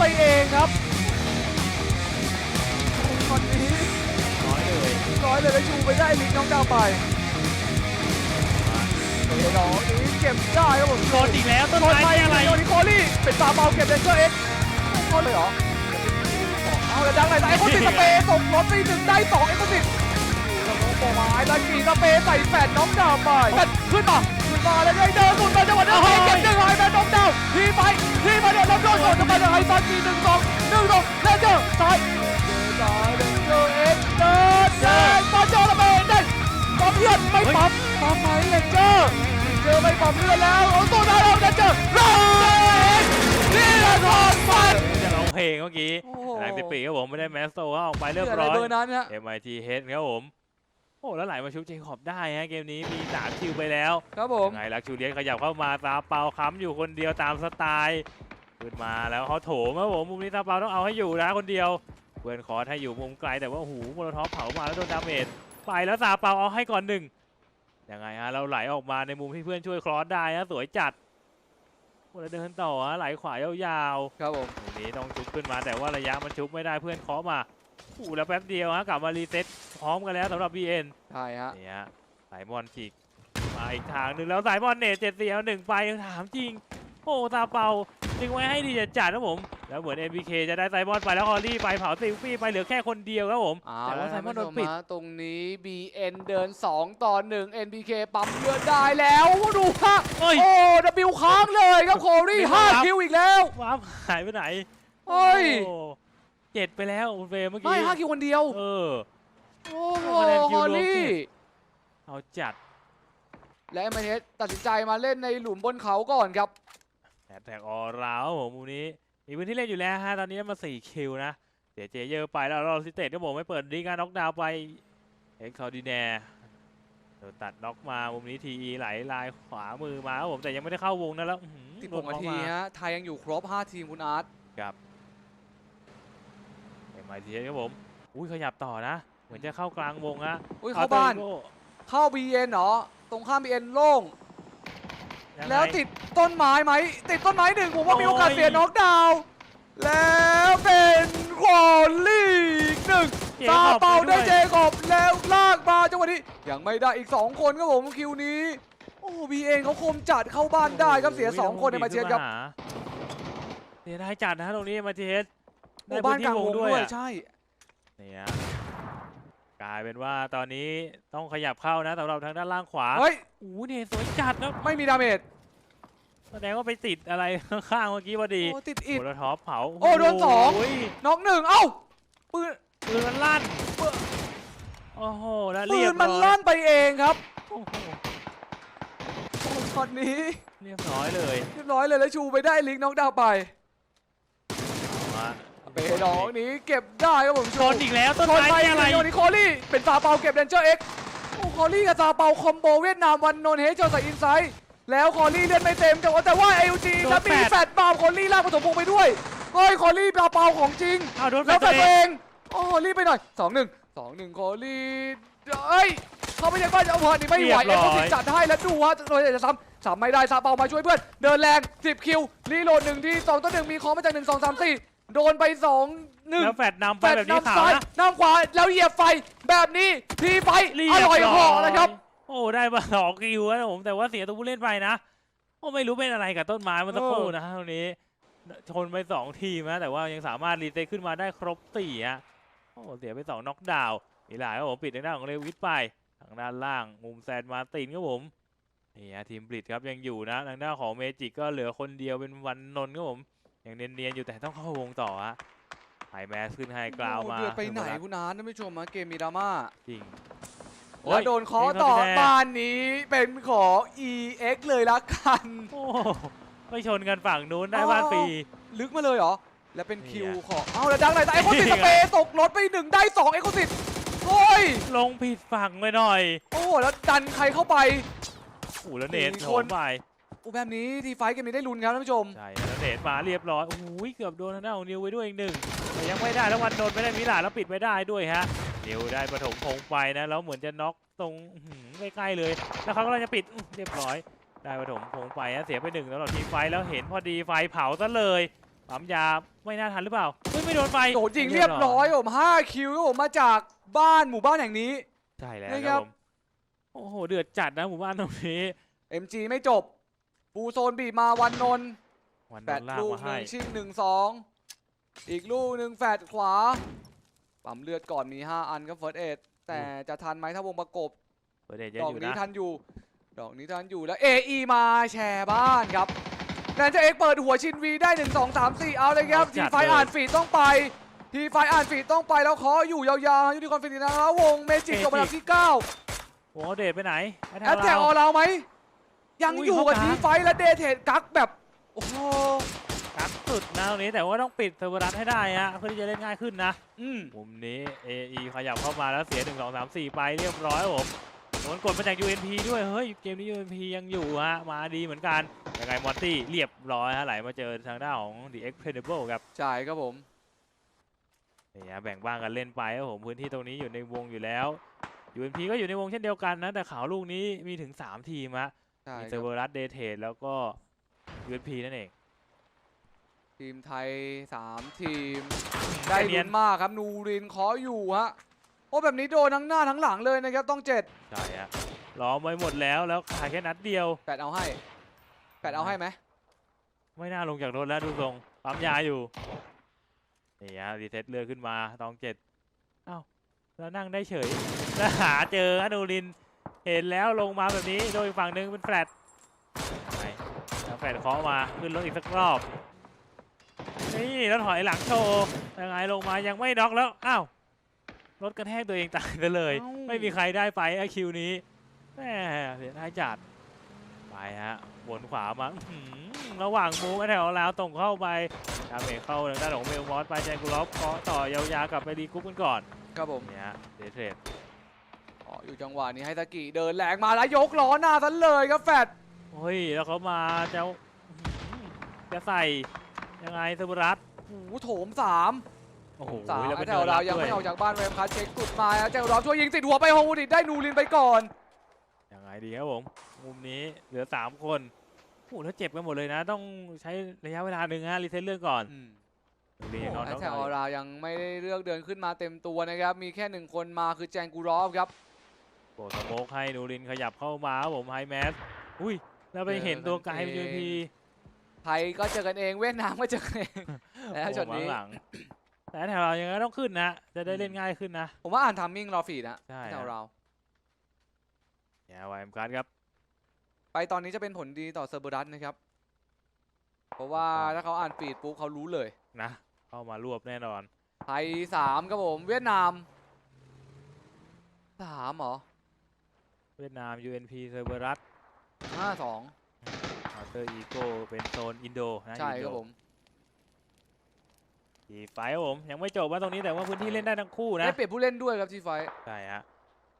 ไปเองครับตอนนี้น้อยเลยร้อยเลยแล้วชูไปได้ลิงน้องดาวไปเอดอกนี้เก็บได้ครับผมโดนอีกแล้วต้นโดนไม้ไปที่อะไร โดนนิโคลี่เป็นซาเบาเก็บเดนเจอร์เอ็กโดนเลยเหรอ เอาแล้วดังไหนแต่ไอ้คนติดสเปรย์ตกรถไปหนึ่งได้สองไอ้คนติด สมองปอไม้ตะกี้สเปรย์ใส่แฟนน้องดาวไปแฟนขึ้นมาขึ้นมาแล้วได้เดินสุดไปจังหวะนั้นไปเก็บหนึ่งไอ้แฟนน้องดาวทีไปทีไปเดี๋ยวรับโดนก่อนจะไปเดี๋ยวไอ้ตะกี้หนึ่งสองหนึ่งสองเดนเจอร์ซ้ายเดนเจอร์เดนเจอร์เอ็กเดินเดินมาเจอระเบิดเด้งปั๊มเลือดไม่ปั๊มปั๊มไหมเดนเจอร์เจอไม่ปั๊มเลือดแล้วเอาตัวได้แล้วเดนเจอร์เดนเจอร์เอ็กนี่แหละทอนฟันจะร้องเพลงเมื่อกี้โอ้โหแรงติดปีกครับผมไม่ได้แมสโตก็ออกไปเรียบอะไรร้อยเบอร์นั้นฮะ MIT Head ครับผม โอ้แล้วไหลมาชุบเจคอบได้ฮะเกมนี้มีสามคิวไปแล้วครับผมยังไงลักชูเลียนขยับเข้ามาตาเปาค้ำอยู่คนเดียวตามสไตล์ขึ้นมาแล้วเขาโถมครับผมมุมนี้ตาเปาต้องเอาให้อยู่นะคนเดียวเพื่อนคอร์สให้อยู่มุมไกลแต่ว่าโอ้โหโมโลท็อปเผามาแล้วโดนดาเมจไปแล้วตาเปาเอาให้ก่อนหนึ่งยังไงฮะเราไหลออกมาในมุมที่เพื่อนช่วยคลอสได้ฮะสวยจัดโอ้แล้วเดินต่อฮะไหลขวายาวๆครับผมตรงนี้ต้องชุบขึ้นมาแต่ว่าระยะมันชุบไม่ได้เพื่อนเคาะมา อู้แล้วแป๊บเดียวฮะกลับมารีเซ็ตพร้อมกันแล้วสำหรับ BN ใช่ฮะนี่ฮะสายมอนฉีกมาอีกทางหนึ่งแล้วสายมอนเนตเจ็ดเสียหนึ่งไปถามจริง โอ้ตาเป่าดึงไว้ให้ดีจะจัดนะผม แล้วเหมือน MBK จะได้ไซมอนไปแล้วฮอลลี่ไปเผาซิลฟี่ไปเหลือแค่คนเดียวครับผมเอาแต่ว่าละไซท่านมอนผู้โดชนมปิดฮะตรงนี้ BN เดิน 2 ต่อ 1 NBK ปั๊มเลือดได้แล้วดูฮะเฮ้ยโอ้ W ค้างเลยครับโคลี่ไม่ต้องรับ5คิวอีกแล้วว้าวหายไปไหนเฮ้ยโอ้ เจ็ดไปแล้วคุณเฟรมเมื่อไม่กี้5คิวคนเดียว เออ โอ้โหคะแนนคิฮวอรวมลี่ เจ็ด เอาจัดและเอ็มเอสตัดสินใจมาเล่นในหลุมบนเขาก่อนครับแแตกออราวครับผมมุมนี้มีพื้นที่เล่นอยู่แล้วฮะตอนนี้มา4คิวนะเสียเจเยอร์ไปแล้วเราซิเตตก็บอกไม่เปิดดีการน็อกดาวน์ไปเอ็กซ์คอร์ดิแนร์โดนตัดน็อกมามุมนี้ทีไหลลายขวามือมาครับผมแต่ยังไม่ได้เข้าวงนะแล้วอื้อหือที่โดผมนาทีเข้มฮะไทยยังอยู่ครบ 5 ทีมคุณอาร์ตเอ็ มไอทีครับผม อุ้ยขยับต่อนะ เหมือนจะเข้ากลางวงฮะอุ้ยเข้าบ้านอเข้า BN เหรอ ตรงข้าม BN โล่งยังไงแล้วติดต้นไม้ไหม ติดต้นไม้หนึ่งผมว่ามีโอกาสโอ้ยเสียน็อกดาวน์แล้วเป็นควอลลี่อีกหนึ่งเจซาคอบเปาปได้วยเจคอบแล้วลากมาจังหวะนี้ยังไม่ได้อีก 2 คนครับผมคิวนี้ โอ้บีเองเขาคมจัดเข้าบ้านได้ครับเสีย 2 คนในมาเชียร์ครับเสียดายจัดนะฮะตรงนี้มาเชียร์ โอ้บ้านกลางวงด้วยอะใช่นี่ฮะกลายเป็นว่าตอนนี้ต้องขยับเข้านะสำหรับทางด้านล่างขวาเฮ้ยโอ้โหเนี่ยสวยจัดนะไม่มีดาเมจแสดงว่าไปติดอะไรข้างๆเมื่อกี้พอดีโอ้ติดอิดโดนท็อปเผาโอ้โดนสองโยน็อกหนึ่งเอ้าปืนปืนมันลั่นโอ้โหแล้วปืเรียนบมันร้อยลั่นไปเองครับโอ้โหโอ้ช็อตนี้เรียบร้อยเลย เรียบร้อยเลยแล้วชูไปได้ลิงก์น็อกดาวน์ไป เอาฮะเปดอกนี้เก็บได้ครับผมชชูนอีกแล้วต้นชนไม้ไปที่อะไรโยนิโคลี่เป็นซาเปาเก็บเดนเจอร์เอ็กโอ้คอลี่กับซาเปาคอมโบเวียดนามวันโนนเฮเจอใส่อินไซด์แล้วคอลี่เล่นไม่เต็มแต่ว่าแต่ว่าเอลจีแล้วมีแฟดบาล์มคอลี่ลากผสมพงษ์ไปด้วยเฮ้ยคอลี่ซาเปาของจริงเอาโดนแฟแล้วนแฟตัวดเอตัวเองงโอ้รีบไปหน่อยสองหนึ่งสองหนึ่งคอลี่เอ้ยเขาไม่ใช่บ้านจะเอาพอนี่ไม่ไหวเอ็กซ์ติจัดให้แล้วดูฮะโดยจะซ้ำซ้ำไม่ได้ซาเปามาช่วยเพื่อนเดินแรง10คิวรีโหลดหนึ่งทีสองต่อหนึ่งมีคอมาจากหนึ่งสองสามสี่ โดนไปสองหนึ่งแล้วแฟดนำไปแฟดแบบนี้นำขาวซ้ายนะนำขวาแล้วเหยียบไฟแบบนี้ทีไฟเรีอร่อยเหอนะครับ โอ้ได้มาสองคิวนะผมแต่ว่าเสียตัวผู้เล่นไปนะโอ้ไม่รู้เป็นอะไรกับต้นไม้เมันสักครู่นะตรงนี้ชนไปสองทีมนะแต่ว่ายังสามารถรีเซ็ตขึ้นมาได้ครบสี่ฮะโอ้เสียไปสองน็อกดาวน์อีหลายครับผมปิดทางด้านของเลวิสไปทางด้านล่างมุมแซนมาร์ตินครับผมนี่ฮะทีมบลิดครับยังอยู่นะทางด้านของเมจิกก็เหลือคนเดียวเป็นวันนนท์ครับผม ยังเนียนๆอยู่แต่ต้องเข้าวงต่อฮะไฮแมสขึ้นไฮกราวมาโอ้เดือดไปไหนคุณอาร์ตท่านผู้ชมมาเกมมีดราม่าจริงแล้วโดนเคอต่อบ้านนี้เป็นของ EX เลยละกันโอ้ไปชนกันฝั่งนู้นได้บ้านฟรีลึกมาเลยเหรอ แล้วเป็นนี่คิวอะของเอาแล้วดังไหนแต่ไอ้คนติดนี่สไงเปรย์ตกรถไปหนึ่งได้สองไอ้คนติดโอ้ยลงผิดฝั่งไปหน่อย โอ้โหแล้วดันใครเข้าไปโอ้แล้วเนทสี่โถคนมไป โอ้แบบนี้ทีไฟท์เกมนี้ได้ลุ้นครับท่านผู้ชม ใช่แล้วเนทมาเรียบร้อยโอ้ยเกือบโดนทางด้านของนิวไปด้วยอีกหนึ่งแต่ยังไม่ได้แล้ววันโดนไม่ได้มิลาแล้วปิดไม่ได้ด้วยฮะนิวได้ปฐมพงษ์ไปนะแล้วเหมือนจะน็อกตรงใกล้ๆเลย แล้วเขาก็จะปิดเรียบร้อย ได้ปฐมพงษ์ไปฮะเสียไปหนึ่งแล้วทีไฟแล้วเห็นพอดีไฟเผาซะเลยปั๊มยาไม่น่าทันหรือเปล่าเฮ้ยไม่โดนไฟโดนยิงเรียบร้อยผม5คิวผมมาจากบ้านหมู่บ้านแห่งนี้ใช่แล้วครับโอ้โหเดือดจัดนะหมู่บ้านตรงนี้ MG ไม่จบ ปูโซนบีบมาวันนนท์วันแฟโดดนลากลูกมาหให้นึ่งชิงหนึ่งสองอีกลูกหนึ่งแฟดขวา ปั๊มเลือดก่อนมี 5 อันก็เฟิร์สเอ็ดแต่จะทันไหมถ้าวงประกบ เปิดเดชเยอะดออกยู่นี้นะทันอยู่ ดอกนี้ทันอยู่แล้ว AE มาแชร์บ้านครับแดนเจอร์เอ็กเปิดหัวชินวีได้ 1 2 3 4 เอาเลยครับ ทีไฟอ่านฟีดต้องไป ทีไฟอ่านฟีดต้องไปแล้วขออยู่ยาวๆยูนิคอนฟินินะครับวงเมจิกจบอันดับที่ 9 โอ้โหเดชไปไหนแอตแทกออเราเราไหม ยังอุ้ยอยู่กับเข้าทีกลาง ไฟและเดเทดกักแบบโอ้โหกักสุดนะตรงนี้แต่ว่าต้องปิดเทอร์โบรัสให้ได้ฮะเพื่อที่จะเล่นง่ายขึ้นนะ อืมมุมนี้ AE ขยับเข้ามาแล้วเสีย 1 2 3 4 ไปเรียบร้อยครับผมโดนกดมาจาก UNP ด้วย เฮ้ย เกมนี้ UNP ยังอยู่ฮะ มาดีเหมือนกันยังไงมอตตี้เรียบร้อยฮะ ไหลมาเจอทางด้านของ The Expendable ครับใช่ครับผม นี่ฮะแบ่งบ้างกันเล่นไปครับผม พื้นที่ตรงนี้อยู่ในวงอยู่แล้ว UNP ก็อยู่ในวงเช่นเดียวกันนะ แต่ข่าวลูกนี้มีถึง 3 ทีมฮะใช่มีคเซรัอบร์เวอรัสเดเทดแล้วก็ UNP นั่นเอง ทีมไทย 3 ทีม ได้เนียลุ้นนมากครับ นูรินขออยู่ฮะ โอ้ แบบนี้โดนทั้งหน้าทั้งหลังเลยนะครับ ต้องเจ็ดใช่ฮะล้อมไว้หมดแล้วแล้วขาดแค่นัดเดียว แปดเอาให้แปดเอาให้ไหมไม่น่าลงจากรถแล้วดูทรงปั๊มยาอยู่ นี่ฮะรีเซ็ตเรือขึ้นมาตองเจ็ดเอ้าแล้วนั่งได้เฉยแล้วหาเจออนูริน เห็นแล้วลงมาแบบนี้โดยอีกฝั่งหนึ่งเป็นแฟลตไปแล้วแฟลตเคาะมาขึ้นรถอีกสักรอบ นี่แล้วถอยหลังโชว์ยังไงลงมายังไม่น็อกแล้วอ้าวรถกระแทกตัวเองตายไปเลยเอ้าไม่มีใครได้ไปไอคิวนี้แหมเสียดายจัดไปฮะวนขวามาอื้อหือระหว่างมูฟแถวลาวตรงเข้าไปดาเมจเข้าทางด้านของเมลมอสไปแจงกุลอฟเคาะต่อยาวๆกลับไปรีกรุ๊ปกันก่อนครับผมเนี่ยฮะเดทเทรด อ๋ออยู่จังหวะนี้ให้ตะกี้เดินแหลกมาแล้วยกล้อหน้าทันเลยครับแฟดเฮ้ยแล้วเขามาจะอื้อหือจะใส่ยังไงเซอร์บรัสโอ้โหโถมสามโอ้โหสามแล้วเป็นแถวเราเดินยังรับไม่ด้อวอกจากบ้านเวมคัสเช็คกุดมาแล้วเจ้ารอบช่วยยิงติดหัวไปโฮมูดิดได้นูรินไปก่อนยังไงดีครับผมมุมนี้เหลือ3คนโอ้โหแล้วเจ็บกันหมดเลยนะ ต้องใช้ระยะเวลาหนึ่งฮะรีเซ็ตเลือดก่อนอืมเรียนนอนแอน้ตองแทกหอน่ออยรายังไม่ได้เลือกเดินขึ้นมาเต็มตัวนะครับ มีแค่หนึ่งคนมาคือแจงกูรอฟครับ โปรสโมกให้นูรินขยับเข้ามาครับผมไฮแมสอุ้ยแล้วไปเห็นตัวไกลเป็นยูพีไทยก็เจอกันเองเวียดนามก็เจอกันเองแล้วช็อตนี้หลังแต่แถวเรายังไงก็ต้องขึ้นนะ จะได้เล่นง่ายขึ้นนะ ผมว่าอ่านทัมมิ่งรอฟีดนะใช่แถวฮะเราเนี่ยไวมการ์ดครับ ไปตอนนี้จะเป็นผลดีต่อเซอร์เบอรัสนะครับ เพราะว่าถ้าเขาอ่านฟีดปุ๊บเขารู้เลยนะ เข้ามารวบแน่นอน ไทยสามครับผม เวียดนามสามเหรอ เวียดนาม UNP เซอร์เบรัสห้าสองอัลเตอร์อีโก้เป็นโซนอินโดนะใช่อินคโดรับผมทีไฟท์ครับผม ยังไม่จบว่าตรงนี้แต่ว่าพื้นที่เล่นได้ทั้งคู่นะได้เปลี่ยนผู้เล่นด้วยครับทีไฟท์ใช่ฮะ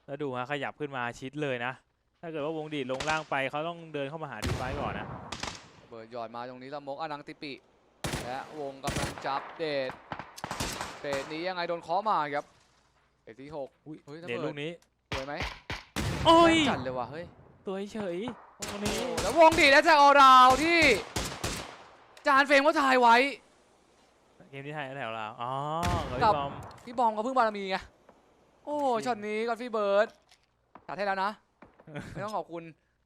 แล้วดูฮะขยับขึ้นมาชิดเลยนะ ถ้าเกิดว่าวงดีดลงล่างไปเขาต้องเดินเข้ามาหาทีไฟท์ก่อนนะเบิร์ดหยอดมาตรงนี้ละมกอนังติปิ และวงกำลังจับเดทเดทนี้ยังไงโดนเคอมาครับเดทที่หกอุ้ยเฮ้ยระเด่นเบิลูดกนี้สวยไหม โอ้ย จัดเลยว่ะเฮ้ยสวยเฉยตรงนี้โอ้แล้ววงดีดและแจ็คออราวที่ จานเฟรมก็ถ่ายไว้ เกมที่ไทยแถวเราอ๋อเฮ้ยกับบอมพี่บอมกับพึ่งบารมีไง โอ้จริงช็อตนี้ก็ฟี่เบิร์ดตัดให้แล้วนะ ไม่ต้องขอบคุณ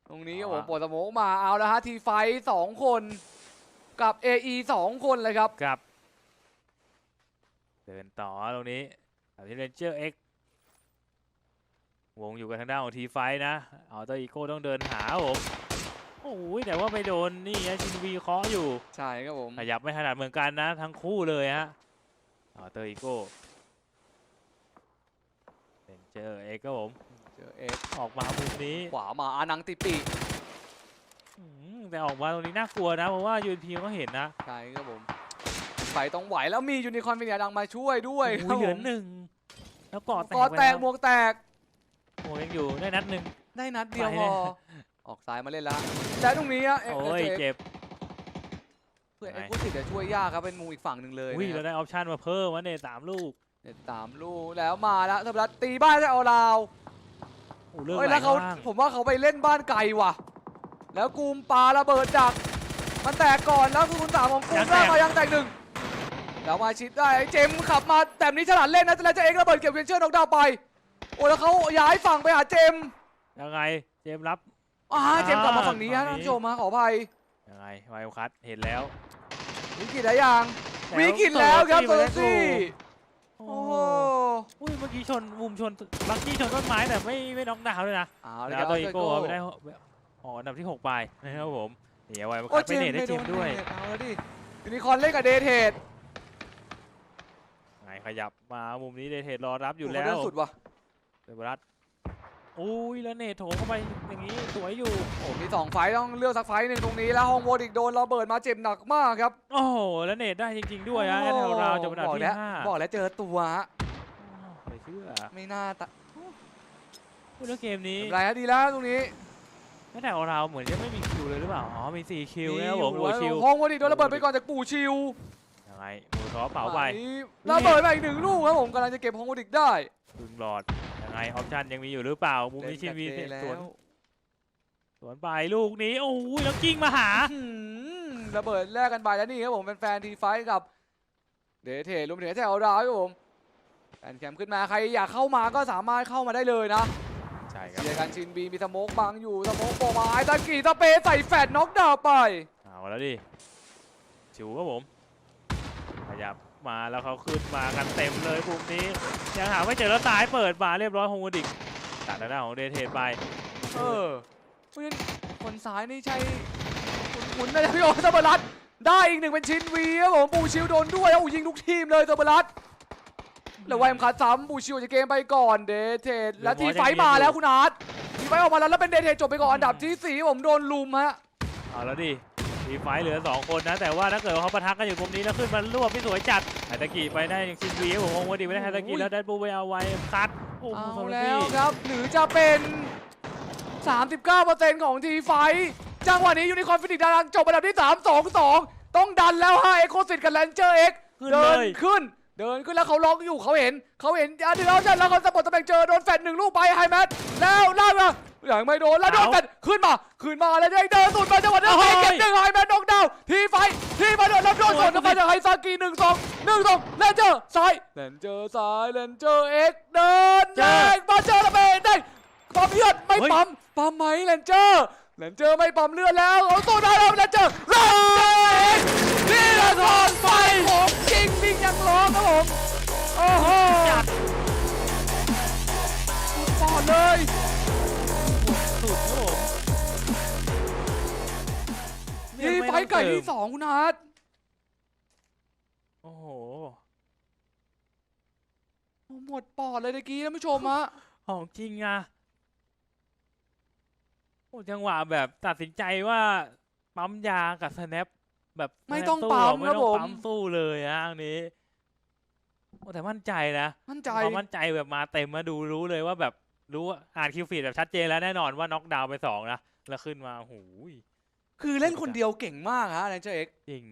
ตรงนี้อ๋โอ้อโหปวดสโมกมาเอาแล้วฮะทีไฟสองคนกับ AE สองคนเลยครับ กับ เดินต่อตรงนี้แต่ที่เรนเจอร์เอ็ก วงอยู่กับทางด้านของทีไฟนะเอาเตอร์อีโก้ต้องเดินหาครับผมโอ้ยแต่ว่าไปโดนนี่ฮะชินวีเคาะอยู่ใช่ครับผมขยับไม่ถนัดเหมือนกันนะ ทั้งคู่เลยฮะเอาเตอร์อีโก้เรนเจอร์เอ็กครับผมเจอเอ็กออกมามุมนี้ขวามาอานังติปิอืมแต่ออกมาตรงนี้น่ากลัวนะเพราะว่ายูนพีก็เห็นนะใช่ครับผมไฟต้องไหวแล้วมียูนิคอร์นฟิเนียดังมาช่วยด้วยคโอ้รับยเหลือผมหนึ่งแล้วเกาะแตกกอไปแตกล้วหมวกแตก โอ้ยังอยู่ได้นัดหนึ่ง ได้นัดเดียวไปพเลอย ออกซ้ายมาเล่นแล้วแต่ตรงนี้อะเอ็กโอ้ยเอ็กเจ็บ เพื่อเอ็กซ์พูดติดจะช่วยยากครับเป็นมุมอีกฝั่งหนึ่งเลยอุ้ยนะคเรารับได้ออปชั่นมาเพิ่มวะเนี่ยสามลูกเน็ตสามลูกแล้วมาแล้วธรรมรัตน์ตีบ้านจะเอาลาว โอ้เรื่องเฮ้ยไหลแล้วเขาล่างผมว่าเขาไปเล่นบ้านไกลว่ะ แล้วกูมปาระเบิดดัก มันแตกก่อนแล้วคือคุณสามของกูยังแตได้กมายังแตกหนึ่งแล้วมาชิดได้ไอ้เจมส์ขับมาแต่นี้ฉลาดเล่นนะแล้วเจะเองระเบิดเก็บเวนเชอร์นอกดาวน์ไป โอ้แล้วเขาย้ายฝั่งไปหาเจมส์ยังไงเจมส์รับ อ่าเจมส์กลับมาฝั่งนี้ฮะฝั่ท่างนนี้ผู้ชมมาขออภัยยังไงไวโอคัตเห็นแล้ววิกฤตหลายอย่างแล้ววิกฤตแล้วครับโซโซโลโลซี่ซี่โอ้โอ้โหโหอุ้ยเมื่อกี้ชนมุมชนลักกี้ชนต้นไม้แต่ไม่ไม่น็อกดาวน์เลยนะเอาเลยแล้ควรับตัวอีโก้โก้ไปได้อ๋ออันดับที่ 6 ไปนะครับผมนี่เอาไว้มาโอ้คัดเจไปมเนส์ตได้ไม่เจโดมนส์ด้วยเอาแล้วดิยูนิคอร์นเล่นกับเดทเทดไงขยับมามุมนี้เดทเทดรอรับอยู่แล้โโหเดิวนสุดว่ะ เดบรัสอุ้ยแล้วเนตโถมเข้าไปอย่างนี้สวยอยู่ โอ้มีสองไฟต์ต้องเลือกสักไฟต์หนึ่งตรงนี้แล้วฮองโวดอีกโดนระเบิดมาเจ็บหนักมากครับโอ้โหแล้วเนตได้จริง ๆ ด้วยอะแอตแทลราวจบอันดับบอกที่แล้วห้าบอกแล้วเจอตัวฮะไม่เชื่อไม่น่าตะพูดแล้วเกมนี้ไม่เป็นไรฮะดีแล้วตรงนี้แอตแทลราวเหมือนจะไม่มีคิวเลยหรือเปล่าอ๋อมีสี่คิวนะครับผมมีโอ้อยู่คิวฮองโวดอีกโดนระเบิดไปก่อนจากปู่ชิวยังไงมือท็อปเผาไประเบิดไปอีกหนึ่งลูกครับผมกำลังจะเก็บฮองโวดอีกได้ดึงหลอดยัง ไงออปชั่นยังมีอยู่หรือเปล่ามุมนี้ชินวีเล่นกับสเจวนแล้วสวนไปลูกนี้โอ้ยแล้วกิ้งมาหาอื้อหือระเบิดแลกกันไปแล้วนี่ครับผมเป็นแฟนทีไฟท์กับเดทเทรวมถึงแถวดาวครับผมแฟนแคมป์ขึ้นมาใครอยากเข้ามาก็สามารถเข้ามาได้เลยนะใช่ครับเชียร์กันชินบีมีสโมกบังอยู่สโมกโปรไม้ตะกี้ตะเปใส่แฟดน็อกดาวน์ไปเอาแล้วดิจิ๋วครับผมขยับ มาแล้วเขาขึ้นมากันเต็มเลยกลุ่มนี้ยังหาไม่เจอแล้วตายเปิดมาเรียบร้อยโฮมดิกตัดหน้านของเดเทไปเออเพราะฉะนั้นคนซ้ายนี่ใช่คุณนะพี่โอเซเบอร์รัตได้อีกหนึ่งเป็นชินวีครับผมปูชิวโดนด้วยโอ้ยิงทุกทีมเลยเซเบอร์รัตแล้วไวมคัดซ้ำปูชิวจะเกมไปก่อนเดทเทดและทีไฟท์มาแล้วคุณอาร์ตทีไฟท์ออกมาแล้วแล้วเป็นเดทเทดจบไปก่อนอันดับที่สี่ผมโดนลุมฮะเอาแล้วดิ ทีไฟท์เหลือ 2 คนนะ แต่ว่าถ้าเกิดว่าเขาปะทะกันอยู่กลุ่มนี้แล้วขึ้นมารวบพี่สวยจัดไฮตากิไปได้อย่างชินวีครับผมโฮมดิกไปได้ไฮตากิแล้วได้บูไปเอาไว้คัดโอ้โหเอาโซโลแล้ซี่วครับหรือจะเป็น 39%ของทีไฟท์จังหวะนี้ยูนิคอร์นฟินิกดารังจบอันดับที่ 3 2 2 ต้องดันแล้วฮะเอ็กโคสิตกับแลนเจอร์เอ็กขึ้นเดิเลนยขึ้น เดินขึ้นแล้วเขาล็อกอยู่เขาเห็นเขาเห็นอันเดียวแล้วเขาสะบัดตำแหน่งเจอโดนแฟดหนึ่งลูกไปไฮแมทแล้วล่ากมาอ ย่างไม่โดนแล้วโดนแฟดขึ้นมาขึ้นมาแล้วได้เดินสุดมาจังหวะนั้นเก็บหนึ่งไฮแมทน็อกดาวน์ทีไฟท์ทีไฟท์โดนแล้วโดนสวนเข้าไปจากไฮซากิหนึ่งสองหนึ่งสองแลนเจอร์ซ้ายแลนเจอร์ซ้ายแลนเจอร์เอ็กเดินเจแรองมาเจอระเบิดได้ปั๊มเลือดไม่ปั๊มปั๊มไหมแลนเจอร์แลนเจอร์ไม่ปั๊มเลือดแล้วเอาตัวได้แล้วแลนเจอร์แลนเจอร์เอ็กนี่ละทอนไฟของจริงวิ่งยังร้องครับผมโอ้โหจัดปอดเลย ทีไฟท์ไก่ที่สองคุณอาร์ตโอ้โห หมดปอดเลยตะกี้ท่านผู้ชมฮะ ของจริงอะโอ้จังหวะแบบตัดสินใจว่าปั๊มยากับสแนปแบบไม่ต้องสู้ปั๊มไม่ครับต้อผงมปั๊มสู้เลยอะอันนี้โอ้แต่มั่นใจนะมั่นใจความมั่นใจแบบมาเต็มมาดูรู้เลยว่าแบบรู้ว่าอ่านคิวฟีดแบบชัดเจนแล้วแน่นอนว่าน็อกดาวน์ไปสองนะแล้วขึ้นมาโอ้โหย คือเล่นคนเดียวเก่งมากฮะแลนเจอร์เอ็กจริง